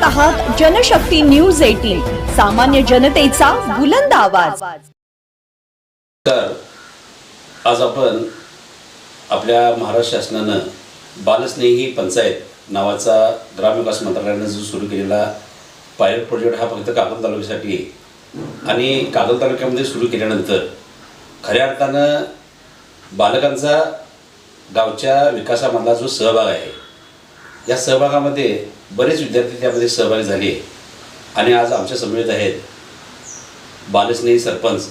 पाहत आहात Janshakti news eighteen सामान्य जनतेचा बुलंद आवाज. तर आज आपण आपल्या महाराष्ट्र शासनानं बालस्नेही पंचायत नावाचा ग्रामविकास मंत्रालयानं जो सुरू केलेला पायलट प्रोजेक्ट हा फक्त कागल तालुक्यासाठी आणि कागल तालुक्यामध्ये सुरू केल्यानंतर खऱ्या अर्थानं बालकांचा गावच्या विकासामधला जो सहभाग आहे या सहभागामध्ये बरेच विद्यार्थी त्यामध्ये सहभागी झाले आणि आज आमच्या समवेत आहेत बालस्नेही सरपंच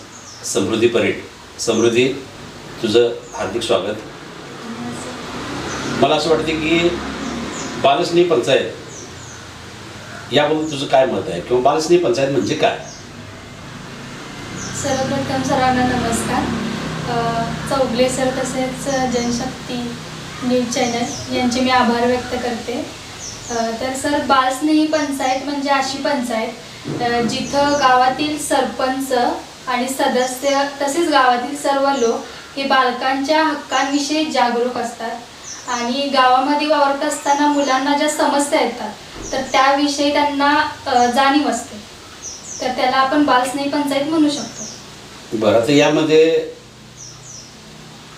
समृद्धी परेड. समृद्धी तुझं हार्दिक स्वागत. मला असं वाटते की बालस्नेही पंचायत याबद्दल तुझं काय मत आहे? किंवा बालस्नेही पंचायत म्हणजे काय? सर्वप्रथम सर्वांना नमस्कार. चौगले सर तसेच जनशक्ती न्यूज चॅनल. यांचे मी आभार व्यक्त करते. तर सर बालस्नेही पंचायत म्हणजे अशी पंचायत. जिथं गावातील सरपंच आणि सदस्य तसेच गावातील सर्व लोक हे बालकांच्या हक्कांविषयी जागरूक असतात आणि गावामध्ये वावरत असताना मुलांना ज्या समस्या येतात तर त्याविषयी त्यांना जाणीव असते. तर त्याला आपण बालस्नेही पंचायत म्हणू शकतो. बरं तर यामध्ये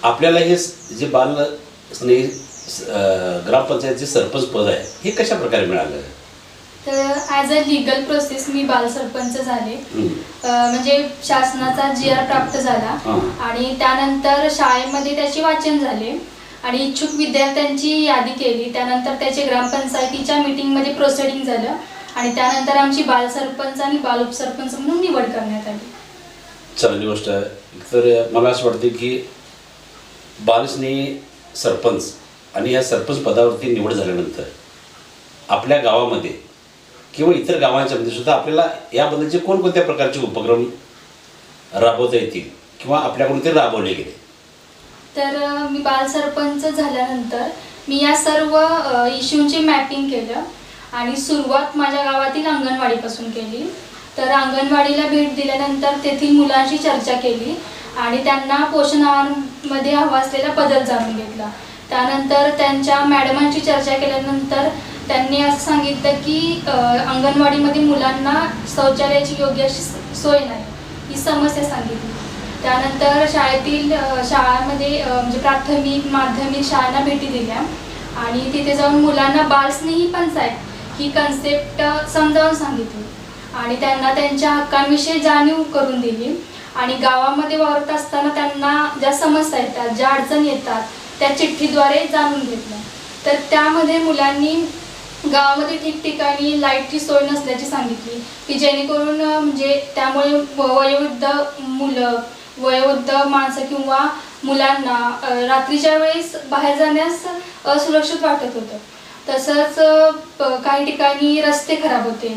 आपल्याला हे जे बाल स्नेही ग्रामपंचायतचे सरपंच पद आहे. हे कशा प्रकारे मिळालं? तर ॲज अ लिगल प्रोसेस मी बाल सरपंच झाले. अ, म्हणजे शासनाचा जी आर प्राप्त झाला. हां. आणि त्यानंतर शाळेमध्ये त्याचे वाचन झाले. आणि इच्छुक विद्यार्थ्यांची यादी केली. त्यानंतर त्याचे ग्रामपंचायतीच्या मीटिंगमध्ये प्रोसिडिंग झालं. आणि त्यानंतर आमची बाल सरपंच आणि बाल उपसरपंच म्हणून निवड करण्यात आली. चांगली गोष्ट आहे. तर मला असं वाटते की बालस्नेही सरपंच आणि या सरपंच पदावरती निवड झाल्यानंतर आपल्या गावामध्ये किंवा इतर गावांच्यामध्ये सुद्धा आपल्याला याबद्दलचे कोणकोणत्या प्रकारचे उपक्रम राबवता येतील किंवा आपल्याकडून ते राबवले गेले? तर मी बाल सरपंच झाल्यानंतर मी या सर्व इश्यूंचे मॅपिंग केलं आणि सुरुवात माझ्या गावातील अंगणवाडीपासून केली. तर अंगणवाडीला भेट दिल्यानंतर तेथील मुलांशी चर्चा केली आणि त्यांना पोषण आहारमध्ये हवा असलेला बदल जाणून घेतला. त्यानंतर त्यांच्या मॅडमांची चर्चा केल्यानंतर त्यांनी असं सांगितलं की अंगणवाडीमध्ये मुलांना शौचालयाची योग्य अशी सोय नाही. ही समस्या सांगितली. त्यानंतर शाळेतील शाळांमध्ये म्हणजे प्राथमिक माध्यमिक शाळांना भेटी दिल्या. आणि तिथे जाऊन मुलांना बालस्नेही पंचायत ही कन्सेप्ट समजावून सांगितली. आणि त्यांना त्यांच्या हक्कांविषयी जाणीव करून दिली. आणि गावामध्ये वावरत असताना त्यांना ज्या समस्या येतात ज्या अडचणी येतात त्या चिठ्ठीद्वारे जाणून घेतल्या तर त्यामध्ये मुलांनी गावामध्ये ठिकठिकाणी लाईटची सोय नसल्याची सांगितली की जेणेकरून म्हणजे त्यामुळे वयोवृद्ध मुलं वयोवृद्ध माणसं किंवा मुलांना रात्रीच्या वेळेस बाहेर जाण्यास असुरक्षित वाटत होतं. तसंच काही ठिकाणी रस्ते खराब होते.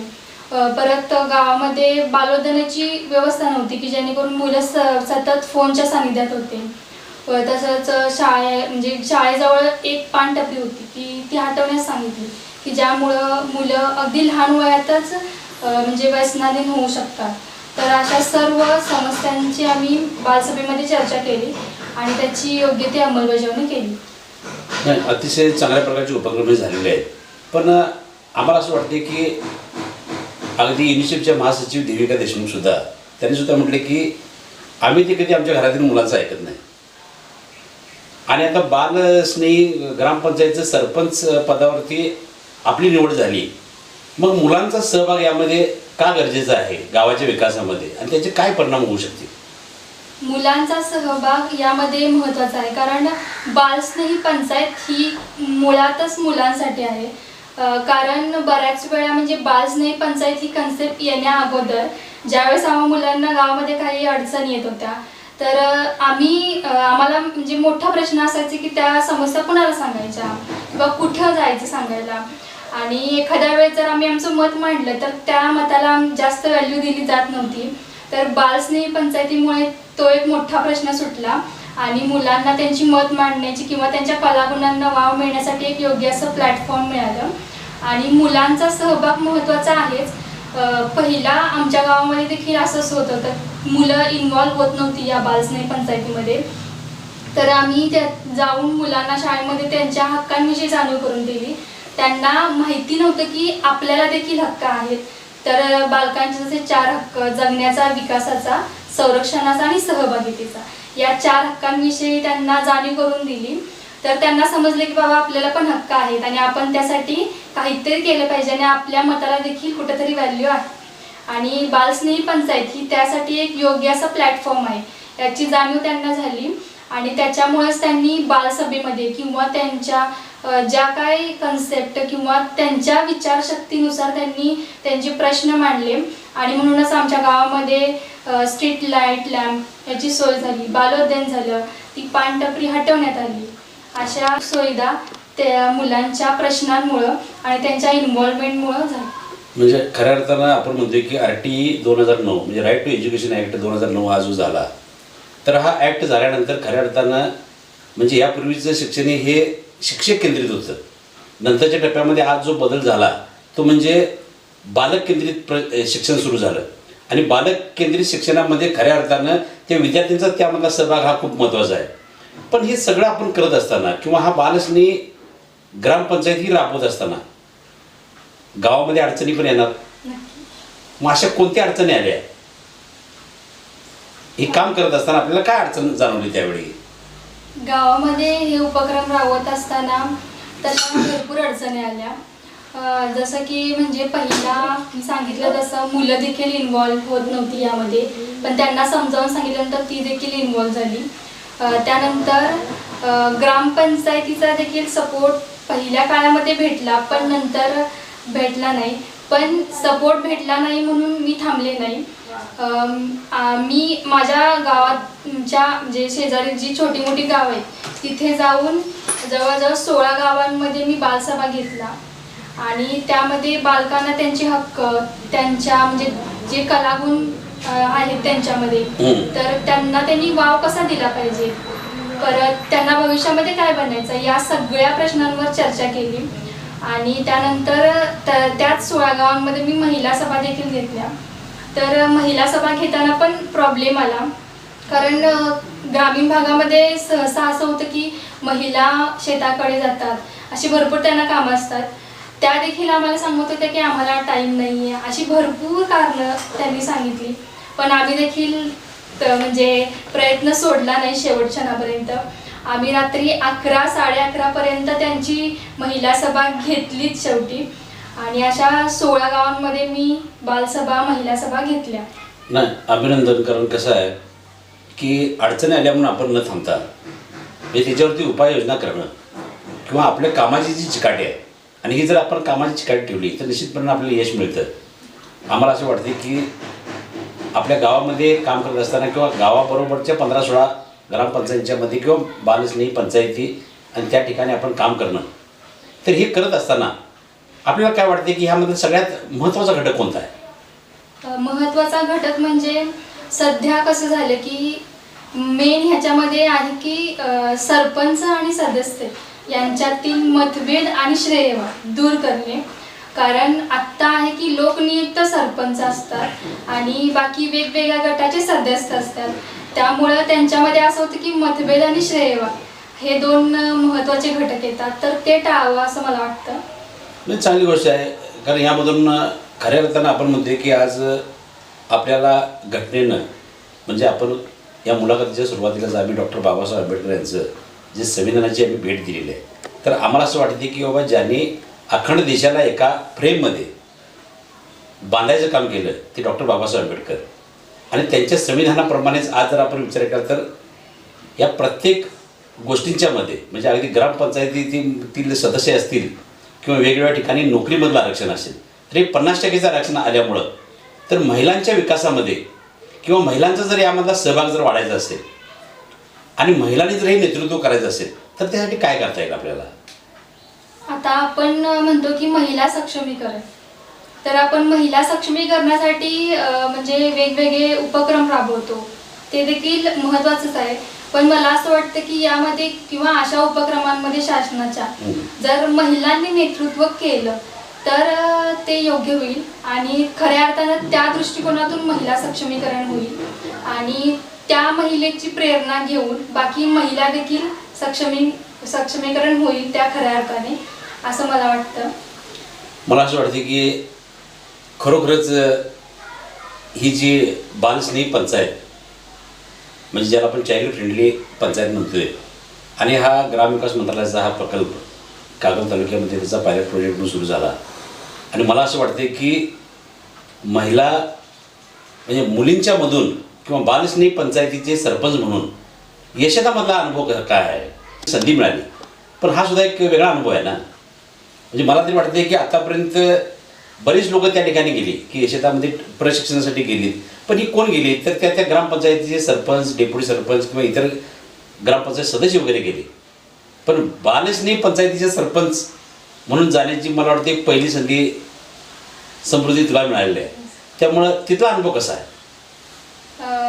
परत गावामध्ये बालोदनाची व्यवस्था नव्हती की जेणेकरून मुलं स सतत फोनच्या सानिध्यात होते. व तसंच शाळे म्हणजे शाळेजवळ एक पानटपरी होती की ती हटवण्यास सांगितली की ज्यामुळं मुलं अगदी लहान वयातच म्हणजे व्यसनाधीन होऊ शकतात. तर अशा सर्व समस्यांची आम्ही बालसभेमध्ये चर्चा केली आणि त्याची योग्य ती अंमलबजावणी केली. नाही अतिशय चांगल्या प्रकारचे उपक्रम झालेले आहेत. पण आम्हाला असं वाटते की अगदी युनिसेफच्या महासचिव देविका देशमुख सुद्धा त्यांनी सुद्धा म्हटले की आम्ही ते कधी आमच्या घरातील मुलांचं ऐकत नाही. आणि आता बालस्नेही ग्रामपंचायतचं सरपंच पदावरती आपली निवड झाली. मग मुलांचा सहभाग यामध्ये का गरजेचा आहे? गावाच्या विकासामध्ये. आणि त्याचे काय परिणाम होऊ शकतील? मुलांचा सहभाग यामध्ये महत्त्वाचा आहे. कारण बालस्नेही पंचायत ही मुळातच मुलांसाठी आहे. कारण बऱ्याच वेळा म्हणजे बालस्नेही पंचायत ही कन्सेप्ट येण्या अगोदर. ज्यावेळेस आम्हा मुलांना गावामध्ये काही अडचणी येत होत्या तर आम्ही आम्हाला म्हणजे मोठा प्रश्न असायचा की त्या समस्या कुणाला सांगायच्या? किंवा कुठं जायचं सांगायला? आणि एखाद्या वेळेस जर आम्ही आमचं मत मांडलं तर त्या मताला जास्त व्हॅल्यू दिली जात नव्हती. तर बालस्नेही पंचायतीमुळे तो एक मोठा प्रश्न सुटला. आणि मुलांना त्यांची मत मांडण्याची किंवा त्यांच्या कलागुणांना वाव मिळण्यासाठी एक योग्य असं प्लॅटफॉर्म मिळालं. आणि मुलांचा सहभाग महत्त्वाचा आहेच. पहिला आमच्या गावामध्ये देखील असंच होत होतं मुलं इन्व्हॉल्व्ह होत नव्हती या बालस्नेह पंचायतीमध्ये. तर आम्ही त्या जाऊन मुलांना शाळेमध्ये त्यांच्या हक्कांविषयी जाणीव करून दिली. त्यांना माहिती नव्हतं की आपल्याला देखील हक्क आहेत. तर बालकांचे जसे चार हक्क जगण्याचा विकासाचा संरक्षणाचा आणि सहभागितेचा या चार हक्कांविषयी त्यांना जाणीव करून दिली. तर त्यांना समजले की बाबा आपल्याला पण हक्क आहेत आणि आपण त्यासाठी काहीतरी केलं पाहिजे आणि आपल्या मताला देखील कुठेतरी व्हॅल्यू आहे. आणि बालस्नेही पंचायत ही त्यासाठी एक योग्य असा प्लॅटफॉर्म आहे. याची जाणीव त्यांना झाली. आणि त्याच्यामुळेच त्यांनी बालसभेमध्ये किंवा त्यांच्या ज्या काही कन्सेप्ट किंवा त्यांच्या विचारशक्तीनुसार त्यांनी त्यांचे प्रश्न मांडले. आणि म्हणूनच आमच्या गावामध्ये स्ट्रीट लाइट लॅम्प याची सोय झाली. बालोद्यान झालं. ती पानटपरी हटवण्यात आली. अशा सुविधा त्या मुलांच्या प्रश्नांमुळं आणि त्यांच्या इन्व्हॉल्वमेंटमुळं झालं. म्हणजे खऱ्या अर्थानं आपण म्हणतोय की आर टी ई दोन हजार नऊ म्हणजे राईट टू एज्युकेशन ॲक्ट दोन हजार नऊ हा जो झाला तर हा ॲक्ट झाल्यानंतर खऱ्या अर्थानं म्हणजे यापूर्वीचं शिक्षण हे शिक्षक केंद्रित होतं. नंतरच्या टप्प्यामध्ये आज जो बदल झाला तो म्हणजे बालक केंद्रित प्र शिक्षण सुरू झालं. आणि बालक केंद्रित शिक्षणामध्ये खऱ्या अर्थानं त्या विद्यार्थ्यांचा त्यामधला सहभाग हा खूप महत्त्वाचा आहे. पण हे सगळं आपण करत असताना किंवा हा बालस्नेही ग्रामपंचायत ही राबवत असताना गावामध्ये अडचणी पण येणार. मग अशा कोणत्या अडचणी आल्या? हे काम करत असताना आपल्याला काय अडचण जाणवली त्यावेळी? गावामध्ये हे उपक्रम राबवत असताना तशा भरपूर अडचणी आल्या. अं, जसं की म्हणजे पहिला मी सांगितलं तसं मुलं देखील इन्वॉल्व्ह होत नव्हती यामध्ये. पण त्यांना समजावून सांगितल्यानंतर ती देखील इन्वॉल्व्ह झाली. अं, त्यानंतर अं, ग्रामपंचायतीचा देखील सपोर्ट पहिल्या काळामध्ये भेटला पण नंतर भेटला नाही. पण सपोर्ट भेटला नाही म्हणून मी थांबले नाही. मी माझ्या गावाच्या म्हणजे शेजारी जी छोटी मोठी गाव आहेत तिथे जाऊन जवळजवळ सोळा गावांमध्ये मी बालसभा घेतला. आणि त्यामध्ये बालकांना त्यांचे हक्क त्यांच्या म्हणजे जे कलागुण आहेत त्यांच्यामध्ये. तर त्यांना त्यांनी वाव कसा दिला पाहिजे? परत त्यांना भविष्यामध्ये काय बनायचं या सगळ्या प्रश्नांवर चर्चा केली. आणि त्यानंतर त्याच सोळा गावांमध्ये मी महिला सभा देखील घेतल्या. तर महिला सभा घेताना पण प्रॉब्लेम आला. कारण ग्रामीण भागामध्ये सहसा असं होतं की महिला शेताकडे जातात. अशी भरपूर त्यांना कामं असतात. त्या देखील आम्हाला सांगत होत्या की आम्हाला टाईम नाही आहे अशी भरपूर कारणं त्यांनी सांगितली. पण आम्ही देखील तर म्हणजे प्रयत्न सोडला नाही शेवटच्या नापर्यंत आम्ही रात्री अकरा साडे अकरापर्यंत त्यांची महिला सभा घेतलीच शेवटी. आणि अशा सोळा गावांमध्ये मी बालसभा महिला सभा घेतल्या. नाही अभिनंदन कारण कसं आहे की अडचणी आल्या म्हणून आपण न थांबता म्हणजे त्याच्यावरती उपाययोजना करणं किंवा आपल्या कामाची जी चिकाटी आहे आणि ही जर आपण कामाची चिकाटी ठेवली तर निश्चितपणे आपल्याला यश मिळतं. आम्हाला असं वाटते की आपल्या गावामध्ये काम करत असताना किंवा गावाबरोबरच्या पंधरा सोळा ग्रामपंचायतीच्यामध्ये किंवा बालस्नेही पंचायती आणि त्या ठिकाणी आपण काम करणं. तर हे करत असताना आपल्याला काय वाटते की ह्यामध्ये सगळ्यात महत्त्वाचा घटक कोणता आहे? महत्त्वाचा घटक म्हणजे सध्या कसं झालं की मेन ह्याच्यामध्ये आहे की सरपंच आणि सदस्य यांच्यातील मतभेद आणि श्रेय दूर करणे. कारण आत्ता आहे की लोकनियुक्त सरपंच असतात आणि बाकी वेगवेगळ्या गटाचे सदस्य असतात. त्यामुळं त्यांच्यामध्ये असं होतं की मतभेद आणि श्रेयवा हे दोन महत्त्वाचे घटक येतात. तर ते टाळावं असं मला वाटतं. चांगली गोष्ट आहे. कारण यामधून खऱ्या अर्थानं आपण म्हणतोय की आज आपल्याला घटनेनं म्हणजे आपण या मुलाखतीच्या सुरुवातीलाच आम्ही डॉक्टर बाबासाहेब आंबेडकर यांचं जे संविधानाची आम्ही भेट दिलेली आहे. तर आम्हाला असं वाटते की बाबा ज्यांनी अखंड देशाला एका फ्रेममध्ये बांधायचं काम केलं ते डॉक्टर बाबासाहेब आंबेडकर. आणि त्यांच्या संविधानाप्रमाणेच आज जर आपण विचार केला तर या प्रत्येक गोष्टींच्यामध्ये म्हणजे अगदी ग्रामपंचायतीतील सदस्य असतील किंवा वेगवेगळ्या ठिकाणी नोकरीमधलं आरक्षण असेल तर हे पन्नास टक्केचं आरक्षण आल्यामुळं तर महिलांच्या विकासामध्ये किंवा महिलांचा जर यामधला सहभाग जर वाढायचा असेल आणि महिलांनी जर हे नेतृत्व करायचं असेल तर त्यासाठी काय करता येईल आपल्याला? आता आपण म्हणतो की महिला सक्षमीकरण. तर आपण महिला सक्षमीकरणासाठी म्हणजे वेगवेगळे उपक्रम राबवतो. ते देखील महत्त्वाचंच आहे. पण मला असं वाटतं की यामध्ये किंवा अशा उपक्रमांमध्ये शासनाच्या हम्म. जर महिलांनी नेतृत्व केलं तर ते योग्य होईल. आणि खऱ्या अर्थानं त्या दृष्टिकोनातून महिला सक्षमीकरण होईल. आणि त्या महिलेची प्रेरणा घेऊन बाकी महिला देखील सक्षमी सक्षमीकरण होईल त्या खऱ्या अर्थाने असं मला वाटतं. मला असं वाटते की खरोखरच ही जी बालस्नेही पंचायत म्हणजे ज्याला आपण चाइल्ड फ्रेंडली पंचायत म्हणतोय आणि हा ग्रामविकास मंत्रालयाचा हा प्रकल्प कागल तालुक्यामध्ये त्याचा पायलट प्रोजेक्ट म्हणून सुरू झाला. आणि मला असं वाटते की महिला म्हणजे मुलींच्या मधून किंवा बालस्नेही पंचायतीचे सरपंच म्हणून यशदामधला अनुभव काय आहे? संधी मिळाली. पण हा सुद्धा एक वेगळा अनुभव आहे ना. म्हणजे मला तरी वाटते की आतापर्यंत बरीच लोक त्या ठिकाणी गेली की शेतामध्ये प्रशिक्षणासाठी गेलीत पण ही कोण गेली? तर त्या त्या ग्रामपंचायतीचे सरपंच डेप्युटी सरपंच किंवा इतर ग्रामपंचायत सदस्य वगैरे गेले. पण बालेशने पंचायतीचे सरपंच म्हणून जाण्याची मला वाटते एक पहिली संधी समृद्धी तुला मिळालेली आहे. त्यामुळं तिथला अनुभव कसा आहे?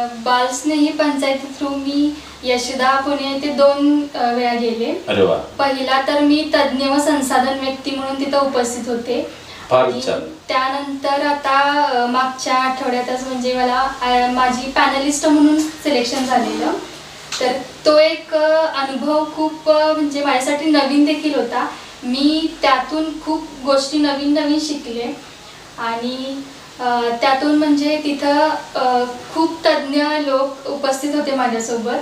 अ, बालस्नेही पंचायती थ्रू मी यशदा पुणे ते दोन वेळा गेले. अरे वा. पहिला तर मी तज्ज्ञ व संसाधन व्यक्ती म्हणून तिथं उपस्थित होते. आणि. त्यानंतर आता मागच्या आठवड्यातच म्हणजे मला माझी पॅनलिस्ट म्हणून सिलेक्शन झालेलं. तर तो एक अनुभव खूप म्हणजे माझ्यासाठी नवीन देखील होता. मी त्यातून खूप गोष्टी नवीन नवीन शिकले. आणि त्यातून म्हणजे तिथं खूप तज्ज्ञ लोक उपस्थित होते माझ्यासोबत.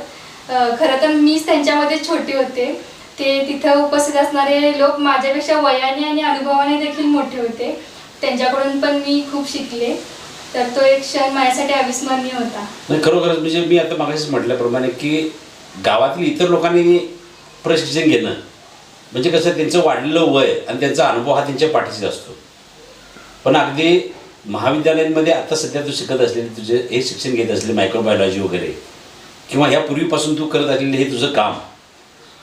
खरं तर मीच त्यांच्यामध्ये छोटी होते. ते तिथं उपस्थित असणारे लोक माझ्यापेक्षा वयाने आणि अनुभवाने देखील मोठे होते. त्यांच्याकडून पण मी खूप शिकले. तर तो एक क्षण माझ्यासाठी अविस्मरणीय होता. खरोखरच म्हणजे मी आता मागाशीच म्हटल्याप्रमाणे की गावातील इतर लोकांनी प्रशिक्षण घेणं म्हणजे कसं त्यांचं वाढलेलं वय आणि त्यांचा अनुभव हा त्यांच्या पाठीशी असतो. पण अगदी महाविद्यालयांमध्ये आता सध्या तू शिकत असलेले तुझे हे शिक्षण घेत असलेले मायक्रोबायोलॉजी वगैरे किंवा ह्या पूर्वीपासून तू करत असलेले हे तुझं काम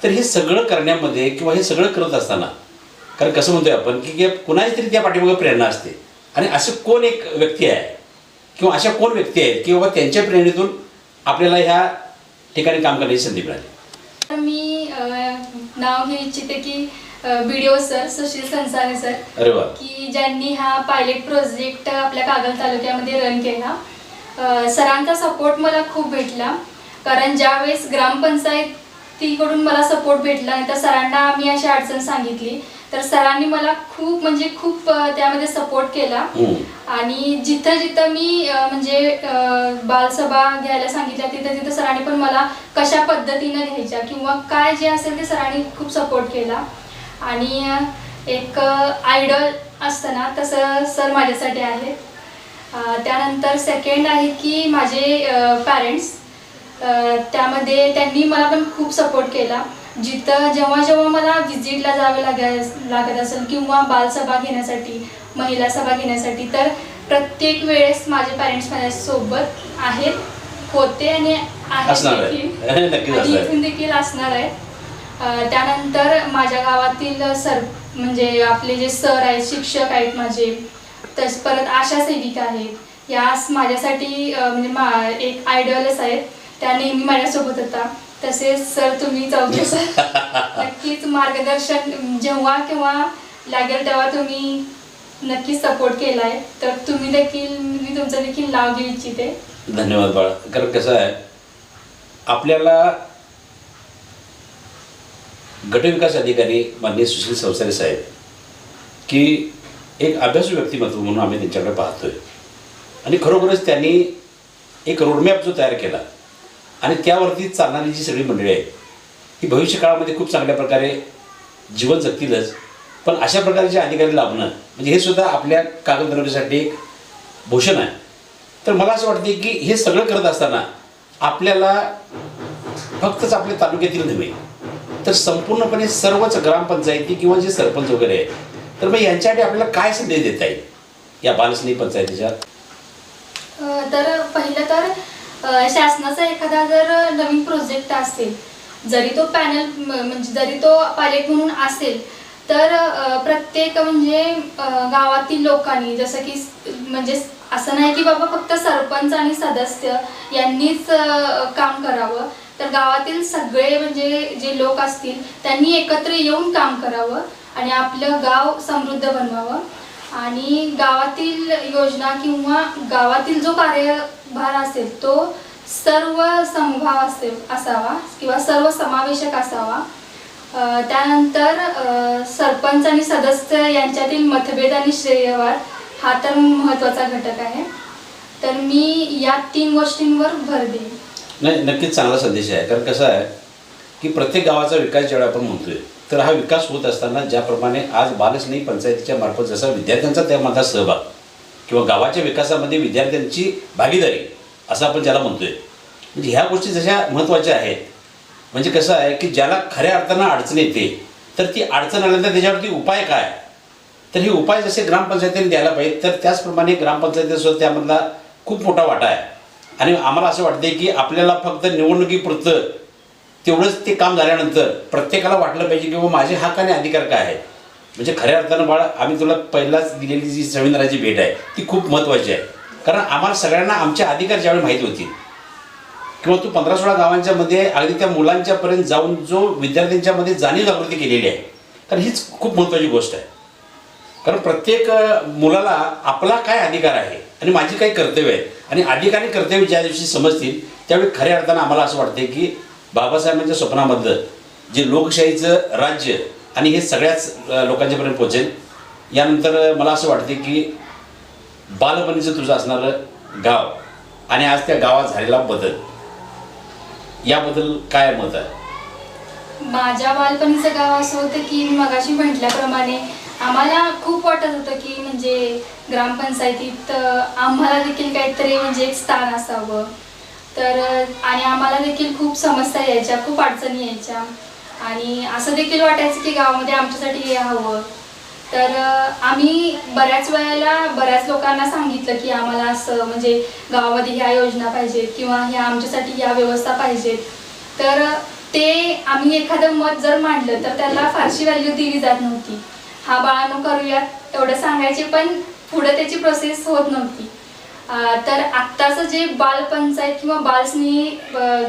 तर हे सगळं करण्यामध्ये किंवा हे सगळं करत असताना कारण कसं म्हणतोय आपण की की कुणाची तरी त्या पाठीमागे प्रेरणा असते. आणि असं कोण एक व्यक्ती आहे किंवा अशा कोण व्यक्ती आहेत की बाबा त्यांच्या प्रेरणेतून आपल्याला ह्या ठिकाणी काम करण्याची संधी मिळाली? मी नाव घेऊ इच्छिते की B D O sir Sushil Sansare sir अरे वा. की ज्यांनी हा पायलट प्रोजेक्ट आपल्या कागल तालुक्यामध्ये रन केला. अ, सरांचा सपोर्ट मला खूप भेटला. कारण ज्यावेळेस ग्रामपंचायतीकडून मला सपोर्ट भेटला नाही तर सरांना मी अशी अडचण सांगितली. तर सरांनी मला खूप म्हणजे खूप अ, त्यामध्ये सपोर्ट केला. हम्म. आणि जिथं जिथं मी अ, म्हणजे अ, बालसभा घ्यायला सांगितल्या तिथं तिथं सरांनी पण मला कशा पद्धतीनं घ्यायच्या किंवा काय जे असेल ते सरांनी खूप सपोर्ट केला. आणि एक आयडल असतं ना तसं सर माझ्यासाठी आहेत अ, त्यानंतर सेकंड आहे की माझे पॅरेंट्स त्यामध्ये त्यांनी मला पण खूप सपोर्ट केला जिथं जेव्हा जेव्हा मला व्हिजिटला जावे लागाय लागत असेल किंवा बालसभा घेण्यासाठी महिला सभा घेण्यासाठी तर प्रत्येक वेळेस माझे पॅरेंट्स माझ्यासोबत आहेत होते आणि आहेत आहे. देखील. असणार आहे. इथून देखील असणार आहेत अ, त्यानंतर माझ्या गावातील सर म्हणजे आपले जे सर आहेत शिक्षक आहेत माझे तस परत आशा सेविका आहेत. या माझ्यासाठी म्हणजे मा एक आयडॉलच आहेत. त्या नेहमी माझ्यासोबत होता. तसेच सर तुम्ही चौघे सर. नक्कीच मार्गदर्शन जेव्हा केव्हा लागेल तेव्हा तुम्ही नक्कीच सपोर्ट केला आहे तर तुम्ही देखील मी तुमचं देखील नाव घेऊ इच्छिते. धन्यवाद बाळा. कारण कसं आहे आपल्याला गटविकास अधिकारी माननीय सुशील संसारे साहेब की एक अभ्यासू व्यक्तिमत्व म्हणून आम्ही त्यांच्याकडे पाहतोय. आणि खरोखरच त्यांनी एक रोडमॅप जो तयार केला. आणि त्यावरती चालणारी जी सगळी मंडळी आहे ही भविष्य काळामध्ये खूप चांगल्या प्रकारे जीवन जगतीलच. पण अशा प्रकारचे अधिकारी लाभणं म्हणजे हे सुद्धा आपल्या कागदपत्रासाठी एक भूषण आहे. तर मला असं वाटते की हे सगळं करत असताना आपल्याला फक्तच आपल्या तालुक्यातील नव्हे तर संपूर्णपणे सर्वच ग्रामपंचायती किंवा जे सरपंच वगैरे आहेत तर मग यांच्यासाठी आपल्याला काय संदेश देता येईल या बालस्नेही पंचायतीच्या? तर पहिलं तर शासनाचा एखादा जर नवीन प्रोजेक्ट असेल जरी तो पॅनल म्हणजे जरी तो पायलट म्हणून असेल तर प्रत्येक म्हणजे गावातील लोकांनी जसं की म्हणजे असं नाही की बाबा फक्त सरपंच आणि सदस्य यांनीच काम करावं. तर गावातील सगळे म्हणजे जे लोक असतील त्यांनी एकत्र येऊन काम करावं आणि आपलं गाव समृद्ध बनवावं. आणि गावातील योजना किंवा गावातील जो कार्यभार असेल तो सर्व समभाव असेल असावा किंवा सर्व समावेशक असावा. त्यानंतर सरपंच आणि सदस्य यांच्यातील मतभेद आणि श्रेयवाद हा तर महत्त्वाचा घटक आहे. तर मी या तीन गोष्टींवर भर देईन. नाही नक्कीच चांगला संदेश आहे. कारण कसं आहे की प्रत्येक गावाचा विकास ज्यावेळी आपण म्हणतोय तर हा विकास होत असताना ज्याप्रमाणे आज बालस्नेही पंचायतीच्या मार्फत जसा विद्यार्थ्यांचा त्यामध्ये सहभाग किंवा गावाच्या विकासामध्ये विद्यार्थ्यांची भागीदारी असं आपण ज्याला म्हणतोय. म्हणजे ह्या गोष्टी जशा महत्त्वाच्या आहेत म्हणजे कसं आहे की ज्याला खऱ्या अर्थानं अडचण येते तर ती अडचण आल्यानंतर त्याच्यावरती उपाय काय? तर हे उपाय जसे ग्रामपंचायतीने द्यायला पाहिजे तर त्याचप्रमाणे ग्रामपंचायतीसुद्धा त्यामधला खूप मोठा वाटा आहे. आणि आम्हाला असं वाटते की आपल्याला फक्त निवडणुकीपुरतं तेवढंच ते काम झाल्यानंतर प्रत्येकाला वाटलं पाहिजे की बाबा माझे हक्क आणि अधिकार काय आहे? म्हणजे खऱ्या अर्थानं बाळा आम्ही तुला पहिलाच दिलेली जी संविधानाची भेट आहे ती खूप महत्त्वाची आहे. कारण आम्हाला सगळ्यांना आमचे अधिकार ज्यावेळी माहीत होतील. किंवा तू पंधरा सोळा गावांच्या मध्ये अगदी त्या मुलांच्यापर्यंत जाऊन जो विद्यार्थ्यांच्या मध्ये जाणीव जागृती केलेली आहे कारण हीच खूप महत्त्वाची गोष्ट आहे. कारण प्रत्येक मुलाला आपला काय अधिकार आहे आणि माझी काही कर्तव्य आहे? आणि अधिकार आणि कर्तव्य ज्या दिवशी समजतील त्यावेळी खऱ्या अर्थानं आम्हाला असं वाटते की बाबासाहेबांच्या स्वप्नामधलं जे लोकशाहीचं राज्य आणि हे सगळ्याच लोकांच्यापर्यंत पोहोचेल यानंतर मला असं वाटते की बालपणीचं तुझं असणारं गाव आणि आज त्या गावात झालेला बदल याबद्दल काय मत आहे? माझ्या बालपणीचं गाव असं होतं की मगाशी म्हटल्याप्रमाणे आम्हाला खूप वाटत होतं की म्हणजे ग्रामपंचायतीत आम्हाला देखील काहीतरी म्हणजे एक स्थान असावं. तर आणि आम्हाला देखील खूप समस्या यायच्या खूप अडचणी यायच्या. आणि असं देखील वाटायचं की गावामध्ये आमच्यासाठी हे हवं. तर आम्ही बऱ्याच वेळेला बऱ्याच लोकांना सांगितलं की आम्हाला असं म्हणजे गावामध्ये ह्या योजना पाहिजेत किंवा ह्या आमच्यासाठी ह्या व्यवस्था पाहिजेत. तर ते आम्ही एखादं मत जर मांडलं तर त्याला फारशी व्हॅल्यू दिली जात नव्हती. हा बाळानो करूयात. एवढं सांगायचे पण पुढे त्याची प्रोसेस होत नव्हती. तर आत्ताचं जे बालपंचायत किंवा बालस्नेही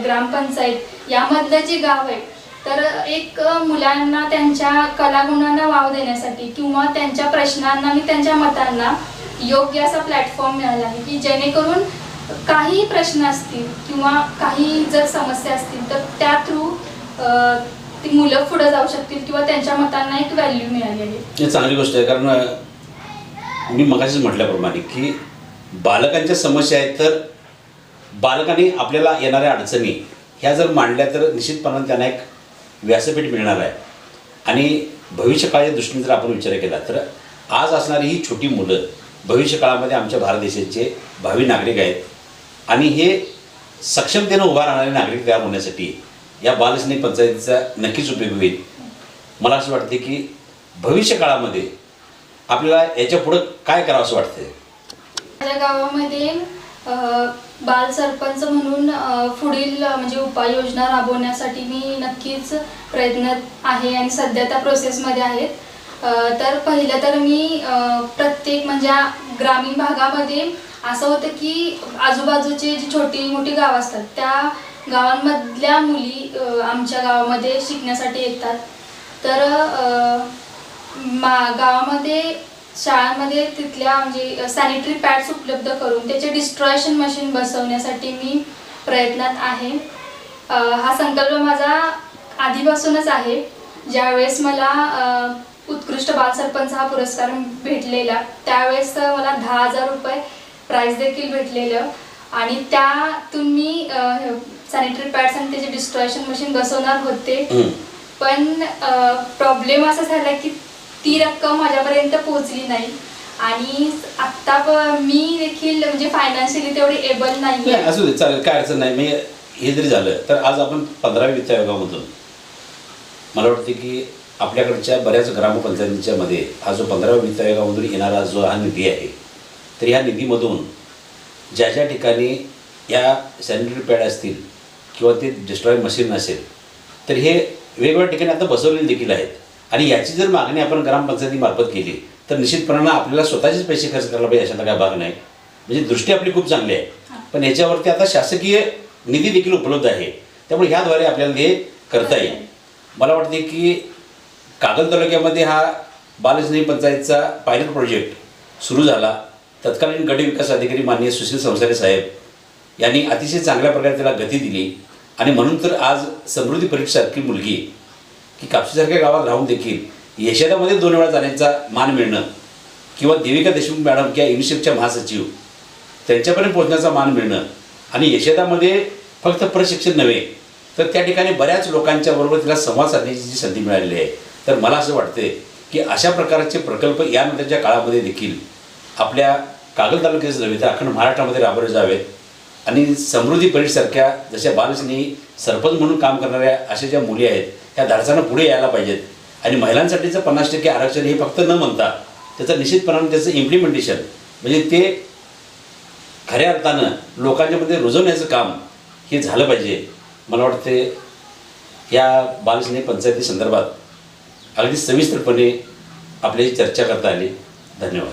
ग्रामपंचायत यामधलं जे गाव आहे तर एक मुलांना त्यांच्या कलागुणांना वाव देण्यासाठी किंवा त्यांच्या प्रश्नांना आणि त्यांच्या मतांना योग्य असा प्लॅटफॉर्म मिळाला आहे की जेणेकरून काही प्रश्न असतील किंवा काही जर समस्या असतील तर त्या थ्रू ती मुलं पुढे जाऊ शकतील किंवा त्यांच्या मतांना एक व्हॅल्यू मिळाली आहे. चांगली गोष्ट आहे कारण मी मगाशीच म्हटल्याप्रमाणे की बालकांच्या समस्या आहेत तर बालकांनी आपल्याला येणाऱ्या अडचणी ह्या जर मांडल्या तर निश्चितपणाने त्यांना एक व्यासपीठ मिळणार आहे. आणि भविष्यकाळाच्या दृष्टीने जर आपण विचार केला तर आज असणारी ही छोटी मुलं भविष्यकाळामध्ये आमच्या भारत देशाचे भावी नागरिक आहेत. आणि हे सक्षमतेनं उभा राहणारे नागरिक तयार होण्यासाठी या बालस्नेही पंचायतीचा नक्कीच उपयोग होईल. मला असं वाटते की भविष्य काळामध्ये आपल्याला याच्या पुढं काय करावं असं वाटतंय? माझ्या गावामध्ये बाल सरपंच म्हणून पुढील म्हणजे उपाययोजना राबवण्यासाठी मी नक्कीच प्रयत्न आहे आणि सध्या त्या प्रोसेसमध्ये आहेत. तर पहिलं तर मी प्रत्येक म्हणजे ग्रामीण भागामध्ये असं होतं की आजूबाजूचे जी छोटी मोठी गावं असतात त्या गावांमधल्या मुली आमच्या गावामध्ये शिकण्यासाठी येतात. तर मा गावामध्ये शाळांमध्ये तिथल्या म्हणजे सॅनिटरी पॅड्स उपलब्ध करून त्याचे डिस्ट्रॉयशन मशीन बसवण्यासाठी मी प्रयत्नात आहे. हा संकल्प माझा आधीपासूनच आहे. ज्यावेळेस मला उत्कृष्ट बाल सरपंच हा पुरस्कार भेटलेला त्यावेळेस मला दहा हजार रुपये प्राईज देखील भेटलेलं. आणि त्यातून मी सॅनिटरी पॅड्स आणि त्याचे डिस्ट्रॉयशन मशीन बसवणार होते. पण प्रॉब्लेम असा झाला की ती रक्कम माझ्यापर्यंत पोहोचली नाही. आणि आत्ता प- मी देखील म्हणजे फायनान्शियली तेवढी एबल नाही असू दे चालेल काय अडचण नाही. मी हे जरी झालं तर आज आपण पंधराव्या वित्त आयोगामधून मला वाटते की आपल्याकडच्या बऱ्याच ग्रामपंचायतींच्या मध्ये हा जो पंधराव्या वित्त आयोगामधून येणारा जो हा निधी आहे तर ह्या निधीमधून ज्या ज्या ठिकाणी या सॅनिटरी पॅड असतील किंवा ते डिस्ट्रॉय मशीन असेल तर हे वेगवेगळ्या ठिकाणी आता बसवलेले देखील आहेत. आणि याची जर मागणी आपण ग्रामपंचायतीमार्फत केली तर निश्चितपणानं आपल्याला स्वतःचेच पैसे खर्च करायला पाहिजे अशातला काय भाग नाही. म्हणजे दृष्टी आपली खूप चांगली आहे. पण याच्यावरती आता शासकीय निधी देखील उपलब्ध आहे. त्यामुळे ह्याद्वारे आपल्याला हे करता येईल. मला वाटते की कागल तालुक्यामध्ये हा बालस्नेही पंचायतचा पायलट प्रोजेक्ट सुरू झाला. तत्कालीन गट विकास अधिकारी माननीय सुशील संसारे साहेब यांनी अतिशय चांगल्या प्रकारे त्याला गती दिली. आणि म्हणून तर आज समृद्धी परीक्षासारखी मुलगी की कापशीसारख्या गावात राहून देखील यशादामध्ये दोन वेळा जाण्याचा मान मिळणं किंवा देविका देशमुख मॅडम किंवा युनिसेफच्या महासचिव त्यांच्यापर्यंत पोहोचण्याचा मान मिळणं आणि यशोदामध्ये फक्त प्रशिक्षण नव्हे तर त्या ठिकाणी बऱ्याच लोकांच्या बरोबर तिला संवाद साधण्याची जी संधी मिळालेली आहे तर मला असं वाटते की अशा प्रकारचे प्रकल्प यानंतरच्या काळामध्ये देखील आपल्या कागल तालुक्याचे नव्हे तर अखंड महाराष्ट्रामध्ये राबवले जावेत. आणि समृद्धी परेडसारख्या जशा बालसिनी सरपंच म्हणून काम करणाऱ्या अशा ज्या मुली आहेत त्या धाडसानं पुढे यायला पाहिजेत. आणि महिलांसाठीचं पन्नास टक्के आरक्षण हे फक्त न म्हणता त्याचं निश्चितपणानं त्याचं इम्प्लिमेंटेशन म्हणजे ते खऱ्या अर्थानं लोकांच्यामध्ये रुजवण्याचं काम हे झालं पाहिजे. मला वाटते या बालस्नेही पंचायती संदर्भात अगदी सविस्तरपणे आपल्याची चर्चा करता आली. धन्यवाद.